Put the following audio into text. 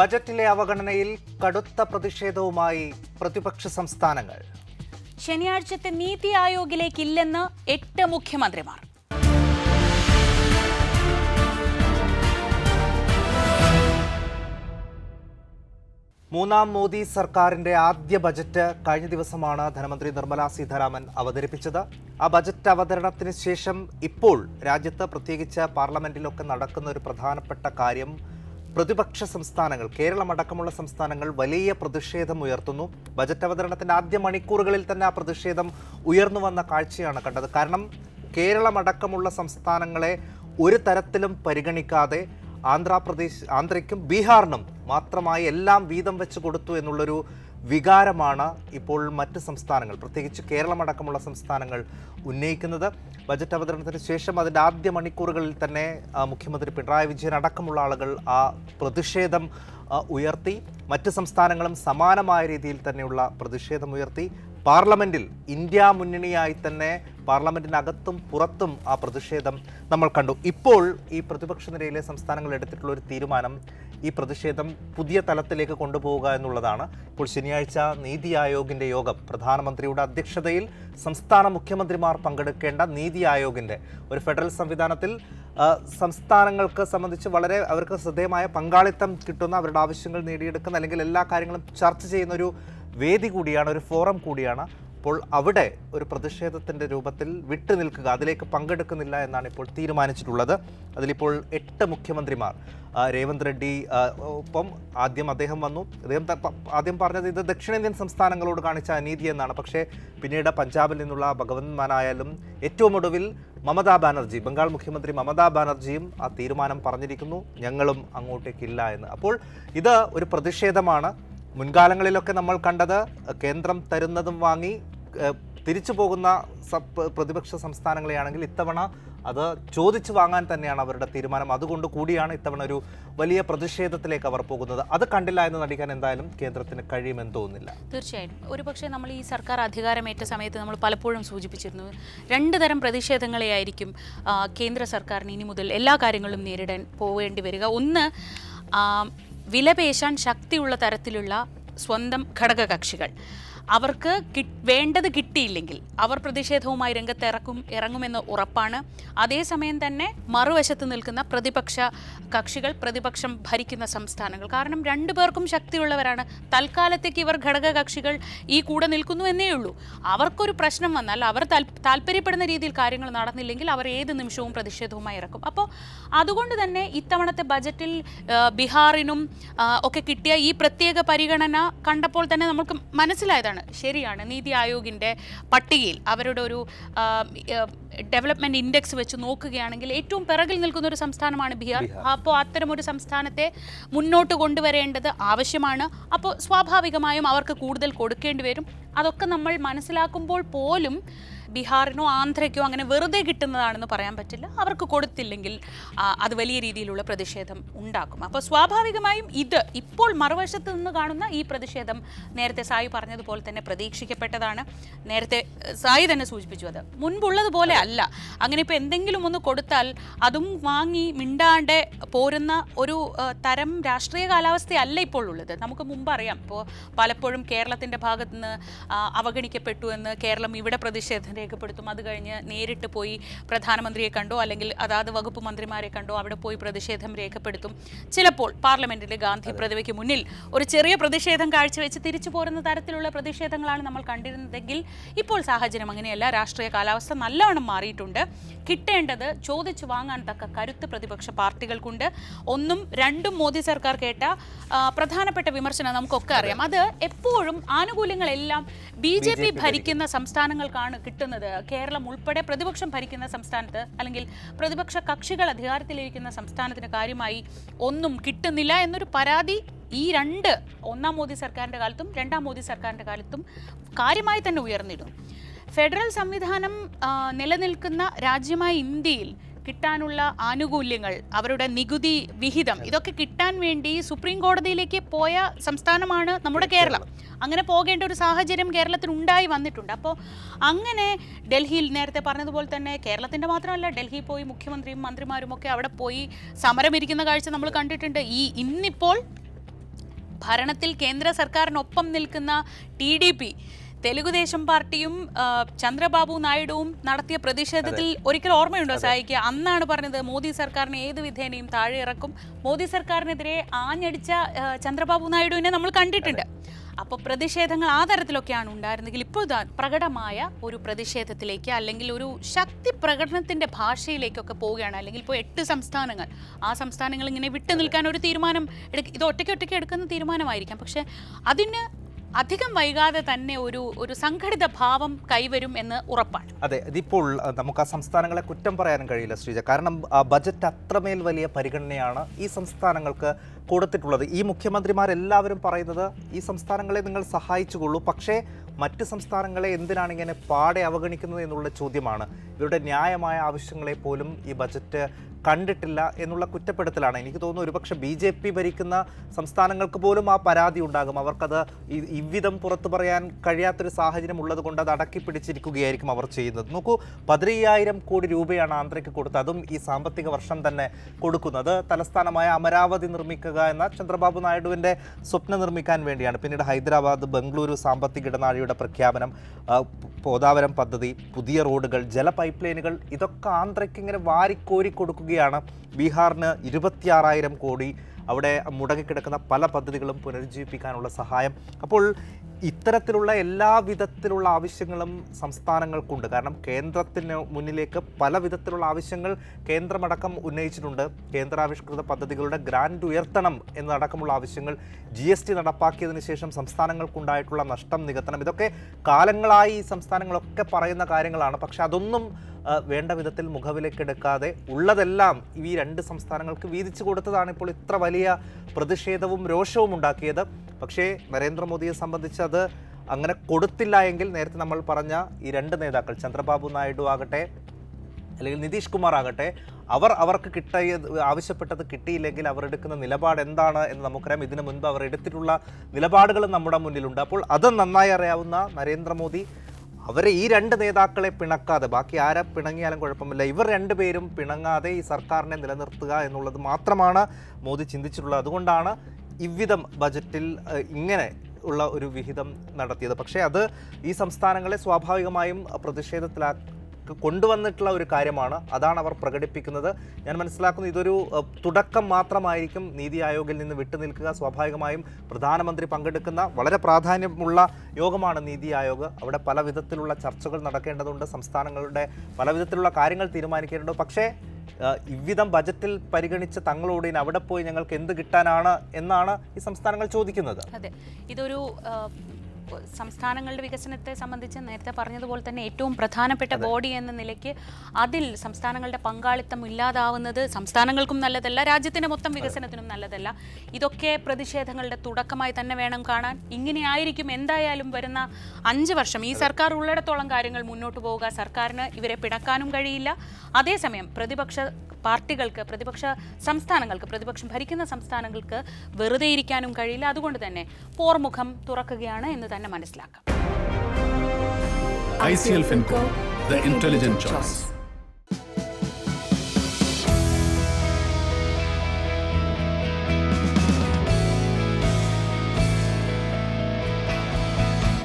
ബജറ്റിലെ അവഗണനയിൽ കടുത്ത പ്രതിഷേധവുമായി പ്രതിപക്ഷ സംസ്ഥാനങ്ങൾ. ശനിയാഴ്ചത്തെ നീതി ആയോഗിലേക്കില്ലെന്ന് എട്ട് മുഖ്യമന്ത്രിമാർ. മൂന്നാം മോദി സർക്കാരിന്റെ ആദ്യ ബജറ്റ് കഴിഞ്ഞ ദിവസമാണ് ധനമന്ത്രി നിർമ്മല സീതാരാമൻ അവതരിപ്പിച്ചത്. ആ ബജറ്റ് അവതരണത്തിന് ശേഷം ഇപ്പോൾ രാജ്യത്ത് പ്രത്യേകിച്ച് പാർലമെന്റിലൊക്കെ നടക്കുന്ന ഒരു പ്രധാനപ്പെട്ട കാര്യം പ്രതിപക്ഷ സംസ്ഥാനങ്ങൾ കേരളമടക്കമുള്ള സംസ്ഥാനങ്ങൾ വലിയ പ്രതിഷേധം ഉയർത്തുന്നു. ബജറ്റ് അവതരണത്തിന്റെ ആദ്യ മണിക്കൂറുകളിൽ തന്നെ ആ പ്രതിഷേധം ഉയർന്നു വന്ന കാഴ്ചയാണ് കണ്ടത്. കാരണം കേരളമടക്കമുള്ള സംസ്ഥാനങ്ങളെ ഒരു തരത്തിലും പരിഗണിക്കാതെ ആന്ധ്രാപ്രദേശ് ആന്ധ്രയ്ക്കും ബീഹാറിനും മാത്രമായി എല്ലാം വീതം വെച്ച് കൊടുത്തു എന്നുള്ളൊരു വികാരമാണ് ഇപ്പോൾ മറ്റ് സംസ്ഥാനങ്ങൾ പ്രത്യേകിച്ച് കേരളമടക്കമുള്ള സംസ്ഥാനങ്ങൾ ഉന്നയിക്കുന്നത്. ബജറ്റ് അവതരണത്തിന് ശേഷം അതിന്റെ ആദ്യ മണിക്കൂറുകളിൽ തന്നെ മുഖ്യമന്ത്രി പിണറായി വിജയൻ അടക്കമുള്ള ആളുകൾ ആ പ്രതിഷേധം ഉയർത്തി. മറ്റ് സംസ്ഥാനങ്ങളും സമാനമായ രീതിയിൽ തന്നെയുള്ള പ്രതിഷേധം ഉയർത്തി. പാർലമെന്റിൽ ഇന്ത്യ മുന്നണിയായി തന്നെ പാർലമെന്റിനകത്തും പുറത്തും ആ പ്രതിഷേധം നമ്മൾ കണ്ടു. ഇപ്പോൾ ഈ പ്രതിപക്ഷ നിരയിലെ സംസ്ഥാനങ്ങൾ എടുത്തിട്ടുള്ള ഒരു തീരുമാനം ഈ പ്രതിഷേധം പുതിയ തലത്തിലേക്ക് കൊണ്ടുപോവുക എന്നുള്ളതാണ്. ഇപ്പോൾ ശനിയാഴ്ച നീതി ആയോഗിന്റെ യോഗം. പ്രധാനമന്ത്രിയുടെ അധ്യക്ഷതയിൽ സംസ്ഥാന മുഖ്യമന്ത്രിമാർ പങ്കെടുക്കേണ്ട നീതി ആയോഗിന്റെ ഒരു ഫെഡറൽ സംവിധാനത്തിൽ സംസ്ഥാനങ്ങൾക്ക് സംബന്ധിച്ച് വളരെ അവർക്ക് ശ്രദ്ധേയമായ പങ്കാളിത്തം കിട്ടുന്ന അവരുടെ ആവശ്യങ്ങൾ നേടിയെടുക്കുന്ന അല്ലെങ്കിൽ എല്ലാ കാര്യങ്ങളും ചർച്ച ചെയ്യുന്ന ഒരു വേദി കൂടിയാണ് ഒരു ഫോറം കൂടിയാണ് അപ്പോൾ അവിടെ ഒരു പ്രതിഷേധത്തിന്റെ രൂപത്തിൽ വിട്ടു നിൽക്കുക അതിലേക്ക് പങ്കെടുക്കുന്നില്ല എന്നാണ് ഇപ്പോൾ തീരുമാനിച്ചിട്ടുള്ളത്. അതിലിപ്പോൾ എട്ട് മുഖ്യമന്ത്രിമാർ രേവന്ത് റെഡ്ഡി ഒപ്പം ആദ്യം അദ്ദേഹം വന്നു. അദ്ദേഹം ആദ്യം പറഞ്ഞത് ഇത് ദക്ഷിണേന്ത്യൻ സംസ്ഥാനങ്ങളോട് കാണിച്ച അനീതി എന്നാണ്. പക്ഷേ പിന്നീട് പഞ്ചാബിൽ നിന്നുള്ള ഭഗവന്ത് മാനായാലും ഏറ്റവും ഒടുവിൽ മമതാ ബാനർജി ബംഗാൾ മുഖ്യമന്ത്രി മമതാ ബാനർജിയും ആ തീരുമാനം പറഞ്ഞിരിക്കുന്നു. ഞങ്ങളും അങ്ങോട്ടേക്കില്ല എന്ന്. അപ്പോൾ ഇത് ഒരു പ്രതിഷേധമാണ്. മുൻകാലങ്ങളിലൊക്കെ നമ്മൾ കണ്ടത് കേന്ദ്രം തരുന്നതും വാങ്ങി തിരിച്ചു പോകുന്ന സ- പ്രതിപക്ഷ സംസ്ഥാനങ്ങളെയാണെങ്കിൽ ഇത്തവണ അത് ചോദിച്ചു വാങ്ങാൻ തന്നെയാണ് അവരുടെ തീരുമാനം. അതുകൊണ്ട് കൂടിയാണ് ഇത്തവണ ഒരു വലിയ പ്രതിഷേധത്തിലേക്ക് അവർ പോകുന്നത്. അത് കണ്ടില്ല എന്ന് നടിക്കാൻ എന്തായാലും കേന്ദ്രത്തിന് കഴിയുമെന്ന് തോന്നുന്നില്ല. തീർച്ചയായിട്ടും. ഒരുപക്ഷെ നമ്മൾ ഈ സർക്കാർ അധികാരമേറ്റ സമയത്ത് നമ്മൾ പലപ്പോഴും സൂചിപ്പിച്ചിരുന്നു. രണ്ട് തരം പ്രതിഷേധങ്ങളെയായിരിക്കും കേന്ദ്ര സർക്കാരിന് ഇനി മുതൽ എല്ലാ കാര്യങ്ങളും നേരിടാൻ പോവേണ്ടി വരിക. ഒന്ന് വിലപേശാൻ ശക്തിയുള്ള തരത്തിലുള്ള സ്വന്തം ഘടകകക്ഷികൾ. അവർക്ക് വേണ്ടത് കിട്ടിയില്ലെങ്കിൽ അവർ പ്രതിഷേധവുമായി രംഗത്ത് ഇറക്കും ഇറങ്ങുമെന്ന് ഉറപ്പാണ്. അതേസമയം തന്നെ മറുവശത്ത് നിൽക്കുന്ന പ്രതിപക്ഷ കക്ഷികൾ പ്രതിപക്ഷം ഭരിക്കുന്ന സംസ്ഥാനങ്ങൾ. കാരണം രണ്ടു പേർക്കും ശക്തിയുള്ളവരാണ്. തൽക്കാലത്തേക്ക് ഇവർ ഘടക കക്ഷികൾ ഈ കൂടെ നിൽക്കുന്നു എന്നേ ഉള്ളൂ. അവർക്കൊരു പ്രശ്നം വന്നാൽ അവർ താല്പര്യപ്പെടുന്ന രീതിയിൽ കാര്യങ്ങൾ നടന്നില്ലെങ്കിൽ അവർ ഏത് നിമിഷവും പ്രതിഷേധവുമായി ഇറക്കും. അപ്പോൾ അതുകൊണ്ട് തന്നെ ഇത്തവണത്തെ ബജറ്റിൽ ബീഹാറിനും ഒക്കെ കിട്ടിയ ഈ പ്രത്യേക പരിഗണന കണ്ടപ്പോൾ തന്നെ നമുക്ക് മനസ്സിലായതാണ്. ശരിയാണ്. നീതി ആയോഗിന്റെ പട്ടികയിൽ അവരുടെ ഒരു ഡെവലപ്മെന്റ് ഇൻഡെക്സ് വെച്ച് നോക്കുകയാണെങ്കിൽ ഏറ്റവും പിറകിൽ നിൽക്കുന്ന ഒരു സംസ്ഥാനമാണ് ബീഹാർ. അപ്പോൾ അത്തരമൊരു സംസ്ഥാനത്തെ മുന്നോട്ട് കൊണ്ടുവരേണ്ടത് ആവശ്യമാണ്. അപ്പോൾ സ്വാഭാവികമായും അവർക്ക് കൂടുതൽ കൊടുക്കേണ്ടി വരും. അതൊക്കെ നമ്മൾ മനസ്സിലാക്കുമ്പോൾ പോലും ബീഹാറിനോ ആന്ധ്രയ്ക്കോ അങ്ങനെ വെറുതെ കിട്ടുന്നതാണെന്ന് പറയാൻ പറ്റില്ല. അവർക്ക് കൊടുത്തില്ലെങ്കിൽ അത് വലിയ രീതിയിലുള്ള പ്രതിഷേധം ഉണ്ടാക്കും. അപ്പോൾ സ്വാഭാവികമായും ഇത് ഇപ്പോൾ മറുവശത്ത് നിന്ന് കാണുന്ന ഈ പ്രതിഷേധം നേരത്തെ സായി പറഞ്ഞതുപോലെ തന്നെ പ്രതീക്ഷിക്കപ്പെട്ടതാണ്. നേരത്തെ സായി തന്നെ സൂചിപ്പിച്ചു അത്. മുൻപുള്ളതുപോലെ അല്ല. അങ്ങനെ ഇപ്പോൾ എന്തെങ്കിലും ഒന്ന് കൊടുത്താൽ അതും വാങ്ങി മിണ്ടാണ്ട് പോരുന്ന ഒരു തരം രാഷ്ട്രീയ കാലാവസ്ഥയല്ല ഇപ്പോൾ ഉള്ളത്. നമുക്ക് മുമ്പ് അറിയാം. ഇപ്പോൾ പലപ്പോഴും കേരളത്തിന്റെ ഭാഗത്ത് നിന്ന് അവഗണിക്കപ്പെട്ടു എന്ന് കേരളം ഇവിടെ പ്രതിഷേധം രേഖപ്പെടുത്തും. അത് കഴിഞ്ഞ് നേരിട്ട് പോയി പ്രധാനമന്ത്രിയെ കണ്ടോ അല്ലെങ്കിൽ അതാത് വകുപ്പ് മന്ത്രിമാരെ കണ്ടോ അവിടെ പോയി പ്രതിഷേധം രേഖപ്പെടുത്തും. ചിലപ്പോൾ പാർലമെന്റിലെ ഗാന്ധി പ്രതിമയ്ക്ക് മുന്നിൽ ഒരു ചെറിയ പ്രതിഷേധം കാഴ്ചവെച്ച് തിരിച്ചു പോരുന്ന തരത്തിലുള്ള പ്രതിഷേധങ്ങളാണ് നമ്മൾ കണ്ടിരുന്നതെങ്കിൽ ഇപ്പോൾ സാഹചര്യം അങ്ങനെയല്ല. രാഷ്ട്രീയ കാലാവസ്ഥ നല്ലവണ്ണം മാറിയിട്ടുണ്ട്. കിട്ടേണ്ടത് ചോദിച്ചു വാങ്ങാൻ തക്ക കരുത്ത് പ്രതിപക്ഷ പാർട്ടികൾക്കുണ്ട്. ഒന്നും രണ്ടും മോദി സർക്കാർ കേട്ട പ്രധാനപ്പെട്ട വിമർശനം നമുക്കൊക്കെ അറിയാം. അത്. എപ്പോഴും ആനുകൂല്യങ്ങളെല്ലാം ബി ജെ പി ഭരിക്കുന്ന സംസ്ഥാനങ്ങൾക്കാണ് കിട്ടുന്നത്. കേരളം ഉൾപ്പെടെ പ്രതിപക്ഷം ഭരിക്കുന്ന സംസ്ഥാനത്ത് അല്ലെങ്കിൽ പ്രതിപക്ഷ കക്ഷികൾ അധികാരത്തിലിരിക്കുന്ന സംസ്ഥാനത്തിന് കാര്യമായി ഒന്നും കിട്ടുന്നില്ല എന്നൊരു പരാതി ഈ രണ്ട് ഒന്നാം മോദി സർക്കാരിന്റെ കാലത്തും രണ്ടാം മോദി സർക്കാരിന്റെ കാലത്തും കാര്യമായി തന്നെ ഉയർന്നിടും. ഫെഡറൽ സംവിധാനം നിലനിൽക്കുന്ന രാജ്യമായ ഇന്ത്യയിൽ കിട്ടാനുള്ള ആനുകൂല്യങ്ങൾ അവരുടെ നികുതി വിഹിതം ഇതൊക്കെ കിട്ടാൻ വേണ്ടി സുപ്രീം കോടതിയിലേക്ക് പോയ സംസ്ഥാനമാണ് നമ്മുടെ കേരളം. അങ്ങനെ പോകേണ്ട ഒരു സാഹചര്യം കേരളത്തിൽ ഉണ്ടായി വന്നിട്ടുണ്ട്. അപ്പോൾ അങ്ങനെ ഡൽഹിയിൽ നേരത്തെ പറഞ്ഞതുപോലെ തന്നെ കേരളത്തിന്റെ മാത്രമല്ല ഡൽഹി പോയി മുഖ്യമന്ത്രിയും മന്ത്രിമാരും ഒക്കെ അവിടെ പോയി സമരമിരിക്കുന്ന കാഴ്ച നമ്മൾ കണ്ടിട്ടുണ്ട്. ഈ ഇന്നിപ്പോൾ ഭരണത്തിൽ കേന്ദ്ര സർക്കാരിനൊപ്പം നിൽക്കുന്ന ടി ഡി പി തെലുഗുദേശം പാർട്ടിയും ചന്ദ്രബാബു നായിഡുവും നടത്തിയ പ്രതിഷേധത്തിൽ ഒരിക്കൽ ഓർമ്മയുണ്ടോ സായിക്ക്? അന്നാണ് പറഞ്ഞത് മോദി സർക്കാരിനെ ഏത് വിധേനയും താഴെ ഇറക്കും. മോദി സർക്കാരിനെതിരെ ആഞ്ഞടിച്ച ചന്ദ്രബാബു നായിഡുവിനെ നമ്മൾ കണ്ടിട്ടുണ്ട്. അപ്പോൾ പ്രതിഷേധങ്ങൾ ആ തരത്തിലൊക്കെയാണ് ഉണ്ടായിരുന്നെങ്കിൽ ഇപ്പോൾ ഇതാ പ്രകടമായ ഒരു പ്രതിഷേധത്തിലേക്ക് അല്ലെങ്കിൽ ഒരു ശക്തി പ്രകടനത്തിന്റെ ഭാഷയിലേക്കൊക്കെ പോവുകയാണ്. അല്ലെങ്കിൽ ഇപ്പോൾ എട്ട് സംസ്ഥാനങ്ങൾ. ആ സംസ്ഥാനങ്ങൾ ഇങ്ങനെ വിട്ടു നിൽക്കാൻ ഒരു തീരുമാനം എടുക്ക ഇത് ഒറ്റയ്ക്ക് ഒറ്റയ്ക്ക് എടുക്കുന്ന തീരുമാനമായിരിക്കാം. പക്ഷെ അതിന് അധികം വൈകാതെ തന്നെ ഒരു ഒരു സംഘടിത ഭാവം കൈവരും എന്ന് ഉറപ്പാണ്. അതെ ഇതിപ്പോൾ നമുക്ക് ആ സംസ്ഥാനങ്ങളെ കുറ്റം പറയാനും കഴിയില്ല ശ്രീജ. കാരണം ആ ബജറ്റ് അത്രമേൽ വലിയ പരിഗണനയാണ് ഈ സംസ്ഥാനങ്ങൾക്ക് കൊടുത്തിട്ടുള്ളത്. ഈ മുഖ്യമന്ത്രിമാരെല്ലാവരും പറയുന്നത് ഈ സംസ്ഥാനങ്ങളെ നിങ്ങൾ സഹായിച്ചുകൊള്ളൂ പക്ഷേ മറ്റ് സംസ്ഥാനങ്ങളെ എന്തിനാണ് ഇങ്ങനെ പാടെ അവഗണിക്കുന്നത് എന്നുള്ള ചോദ്യമാണ്. ഇവരുടെ ന്യായമായ ആവശ്യങ്ങളെ പോലും ഈ ബജറ്റ് കണ്ടിട്ടില്ല എന്നുള്ള കുറ്റപ്പെടുത്തലാണ്. എനിക്ക് തോന്നുന്നു ഒരുപക്ഷെ ബി ജെ പി ഭരിക്കുന്ന സംസ്ഥാനങ്ങൾക്ക് പോലും ആ പരാതി ഉണ്ടാകും. അവർക്കത് ഇവിധം പുറത്തു പറയാൻ കഴിയാത്തൊരു സാഹചര്യം ഉള്ളത് കൊണ്ട് അത് അടക്കി പിടിച്ചിരിക്കുകയായിരിക്കും അവർ ചെയ്യുന്നത്. നോക്കൂ പതിനയ്യായിരം കോടി രൂപയാണ് ആന്ധ്രയ്ക്ക് കൊടുത്തത്. അതും ഈ സാമ്പത്തിക വർഷം തന്നെ കൊടുക്കുന്നത്. തലസ്ഥാനമായ അമരാവതി നിർമ്മിക്കുക എന്ന ചന്ദ്രബാബു നായിഡുവിന്റെ സ്വപ്നം നിർമ്മിക്കാൻ വേണ്ടിയാണ്. പിന്നീട് ഹൈദരാബാദ് ബംഗളൂരു സാമ്പത്തിക ഇടനാഴിയുടെ പ്രഖ്യാപനം പോതാവരം പദ്ധതി പുതിയ റോഡുകൾ ജല പൈപ്പ് ലൈനുകൾ ഇതൊക്കെ ആന്ധ്രയ്ക്ക് ഇങ്ങനെ വാരിക്കോരി കൊടുക്കുകയാണ് ബീഹാറിന് ഇരുപത്തിയാറായിരം കോടി അവിടെ മുടങ്ങിക്കിടക്കുന്ന പല പദ്ധതികളും പുനരുജ്ജീവിപ്പിക്കാനുള്ള സഹായം. അപ്പോൾ ഇത്തരത്തിലുള്ള എല്ലാ വിധത്തിലുള്ള ആവശ്യങ്ങളും സംസ്ഥാനങ്ങൾക്കുണ്ട്. കാരണം കേന്ദ്രത്തിന് മുന്നിലേക്ക് പല വിധത്തിലുള്ള ആവശ്യങ്ങൾ കേന്ദ്രമടക്കം ഉന്നയിച്ചിട്ടുണ്ട്. കേന്ദ്രാവിഷ്കൃത പദ്ധതികളുടെ ഗ്രാൻഡ് ഉയർത്തണം എന്നടക്കമുള്ള ആവശ്യങ്ങൾ ജി എസ് ടി നടപ്പാക്കിയതിന് ശേഷം സംസ്ഥാനങ്ങൾക്കുണ്ടായിട്ടുള്ള നഷ്ടം നികത്തണം ഇതൊക്കെ കാലങ്ങളായി ഈ സംസ്ഥാനങ്ങളൊക്കെ പറയുന്ന കാര്യങ്ങളാണ്. പക്ഷെ അതൊന്നും വേണ്ട വിധത്തിൽ മുഖവിലേക്കെടുക്കാതെ ഉള്ളതെല്ലാം ഈ രണ്ട് സംസ്ഥാനങ്ങൾക്ക് വീതിച്ചു കൊടുത്തതാണ് ഇപ്പോൾ ഇത്ര വലിയ പ്രതിഷേധവും രോഷവും ഉണ്ടാക്കിയത്. പക്ഷേ നരേന്ദ്രമോദിയെ സംബന്ധിച്ച് അത് അങ്ങനെ കൊടുത്തില്ല എങ്കിൽ നേരത്തെ നമ്മൾ പറഞ്ഞ ഈ രണ്ട് നേതാക്കൾ ചന്ദ്രബാബു നായിഡു ആകട്ടെ അല്ലെങ്കിൽ നിതീഷ് കുമാർ ആകട്ടെ അവർ അവർക്ക് കിട്ടിയത് ആവശ്യപ്പെട്ടത് കിട്ടിയില്ലെങ്കിൽ അവർ എടുക്കുന്ന നിലപാട് എന്താണ് എന്ന് നമുക്കറിയാം. ഇതിനു മുൻപ് അവർ എടുത്തിട്ടുള്ള നിലപാടുകൾ നമ്മുടെ മുന്നിലുണ്ട്. അപ്പോൾ അത് നന്നായി അറിയാവുന്ന നരേന്ദ്രമോദി അവരെ ഈ രണ്ട് നേതാക്കളെ പിണക്കാതെ ബാക്കി ആരെ പിണങ്ങിയാലും കുഴപ്പമില്ല. ഇവർ രണ്ടുപേരും പിണങ്ങാതെ ഈ സർക്കാരിനെ നിലനിർത്തുക എന്നുള്ളത് മാത്രമാണ് മോദി ചിന്തിച്ചിട്ടുള്ളത്. അതുകൊണ്ടാണ് ഇവിധം ബജറ്റിൽ ഇങ്ങനെ ഉള്ള ഒരു വിഹിതം നടത്തിയത്. പക്ഷേ അത് ഈ സംസ്ഥാനങ്ങളെ സ്വാഭാവികമായും പ്രതിഷേധത്തിലാ കൊണ്ടുവന്നിട്ടുള്ള ഒരു കാര്യമാണ്. അതാണ് അവർ പ്രകടിപ്പിക്കുന്നത്. ഞാൻ മനസ്സിലാക്കുന്നത് ഇതൊരു തുടക്കം മാത്രമായിരിക്കും നീതി ആയോഗിൽ നിന്ന് വിട്ടുനിൽക്കുക സ്വാഭാവികമായും പ്രധാനമന്ത്രി പങ്കെടുക്കുന്ന വളരെ പ്രാധാന്യമുള്ള യോഗമാണ് നീതി ആയോഗ്. അവിടെ പല വിധത്തിലുള്ള ചർച്ചകൾ നടക്കേണ്ടതുണ്ട്. സംസ്ഥാനങ്ങളുടെ പല വിധത്തിലുള്ള കാര്യങ്ങൾ തീരുമാനിക്കേണ്ടതുണ്ട്. പക്ഷേ ഇവിധം ബജറ്റിൽ പരിഗണിച്ച തങ്ങളോട് ഇനി അവിടെ പോയി ഞങ്ങൾക്ക് എന്ത് കിട്ടാനാണ് എന്നാണ് ഈ സംസ്ഥാനങ്ങൾ ചോദിക്കുന്നത്. അതെ. ഇതൊരു സംസ്ഥാനങ്ങളുടെ വികസനത്തെ സംബന്ധിച്ച് നേരത്തെ പറഞ്ഞതുപോലെ തന്നെ ഏറ്റവും പ്രധാനപ്പെട്ട ബോഡി എന്ന നിലയ്ക്ക് അതിൽ സംസ്ഥാനങ്ങളുടെ പങ്കാളിത്തം ഇല്ലാതാവുന്നത് സംസ്ഥാനങ്ങൾക്കും നല്ലതല്ല രാജ്യത്തിന്റെ മൊത്തം വികസനത്തിനും നല്ലതല്ല. ഇതൊക്കെ പ്രതിഷേധങ്ങളുടെ തുടക്കമായി തന്നെ വേണം കാണാൻ. ഇങ്ങനെയായിരിക്കും എന്തായാലും വരുന്ന അഞ്ച് വർഷം. ഈ സർക്കാർ ഉള്ളിടത്തോളം കാര്യങ്ങൾ മുന്നോട്ട് പോവുക സർക്കാരിന് ഇവരെ പിടക്കാനും കഴിയില്ല. അതേസമയം പ്രതിപക്ഷ പാർട്ടികൾക്ക് പ്രതിപക്ഷ സംസ്ഥാനങ്ങൾക്ക് പ്രതിപക്ഷം ഭരിക്കുന്ന സംസ്ഥാനങ്ങൾക്ക് വെറുതെ ഇരിക്കാനും കഴിയില്ല. അതുകൊണ്ട് തന്നെ പോർമുഖം തുറക്കുകയാണ് എന്ന് തന്നെ തന്നെ മനസ്സിലാക്കാം. I C L choice